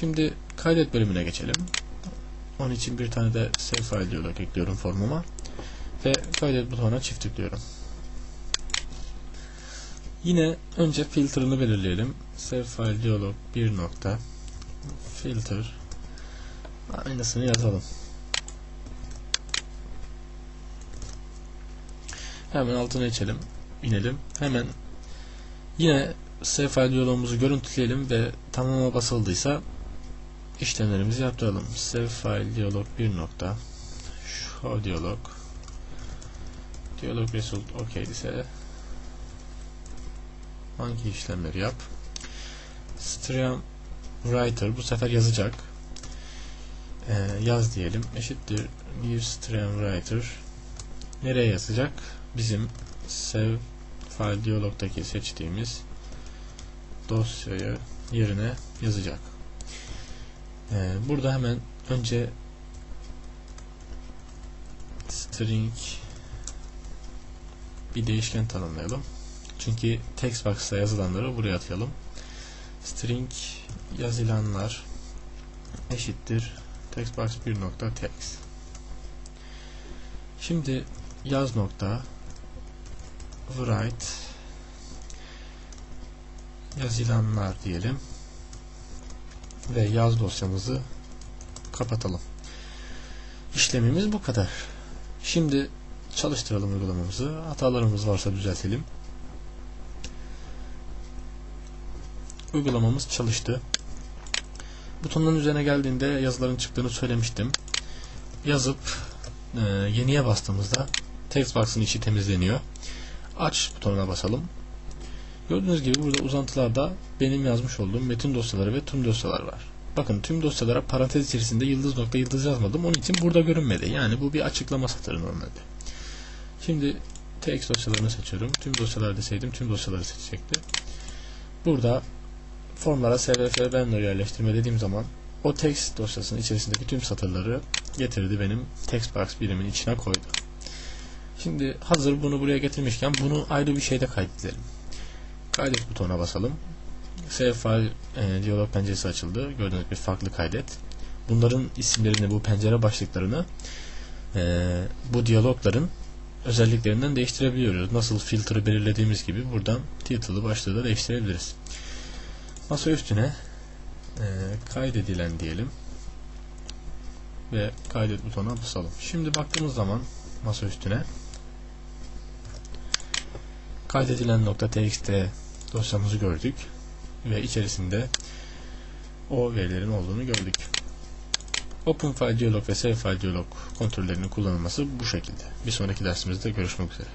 Şimdi kaydet bölümüne geçelim. Onun için bir tane de save file diyalog ekliyorum formuma. Ve kaydet butonuna çift tıklıyorum. Yine önce filter'ını belirleyelim. Save file diyalog 1 nokta filter aynısını yazalım. Hemen altına geçelim. inelim. Hemen yine save file diyalogumuzu görüntüleyelim ve tamama basıldıysa işlemlerimizi yaptıralım. Save file diyalog 1 nokta show diyalog diyalog result OK ise hangi işlemleri yap? Stream writer bu sefer yazacak. Ee, yaz diyelim. Eşittir new stream writer nereye yazacak? Bizim save file diyalogdaki seçtiğimiz dosyayı yerine yazacak. Ee, burada hemen önce string bir değişken tanımlayalım. Çünkü text box'a yazılanları buraya atayalım. String yazılanlar eşittir textbox 1 nokta text. Şimdi yaz nokta write yazılanlar diyelim ve yaz dosyamızı kapatalım. İşlemimiz bu kadar. Şimdi çalıştıralım uygulamamızı. Hatalarımız varsa düzeltelim. Uygulamamız çalıştı. Butonların üzerine geldiğinde yazıların çıktığını söylemiştim. Yazıp e, yeniye bastığımızda text box'ın içi temizleniyor. Aç butonuna basalım. Gördüğünüz gibi burada uzantılarda benim yazmış olduğum metin dosyaları ve tüm dosyalar var. Bakın tüm dosyalara parantez içerisinde yıldız nokta yıldız yazmadım. Onun için burada görünmedi. Yani bu bir açıklama satırı normalde. Şimdi text dosyalarını seçiyorum. Tüm dosyalar deseydim tüm dosyaları seçecekti. Burada formlara svf vendor yerleştirme dediğim zaman o text dosyasının içerisindeki tüm satırları getirdi benim text box birimin içine koydu. Şimdi hazır bunu buraya getirmişken bunu ayrı bir şeyde kaydedelim. Kaydet butonuna basalım. Save file e, diyalog penceresi açıldı. Gördüğünüz gibi farklı kaydet. Bunların isimlerini, bu pencere başlıklarını e, bu diyalogların özelliklerinden değiştirebiliyoruz. Nasıl filtre belirlediğimiz gibi buradan title'ı başlığı da değiştirebiliriz. Masa üstüne e, kaydedilen diyelim ve kaydet butonuna basalım. Şimdi baktığımız zaman masa üstüne kaydedilen .txt dosyamızı gördük ve içerisinde o verilerin olduğunu gördük. Open File Dialog ve Save File Dialog kontrollerinin kullanılması bu şekilde. Bir sonraki dersimizde görüşmek üzere.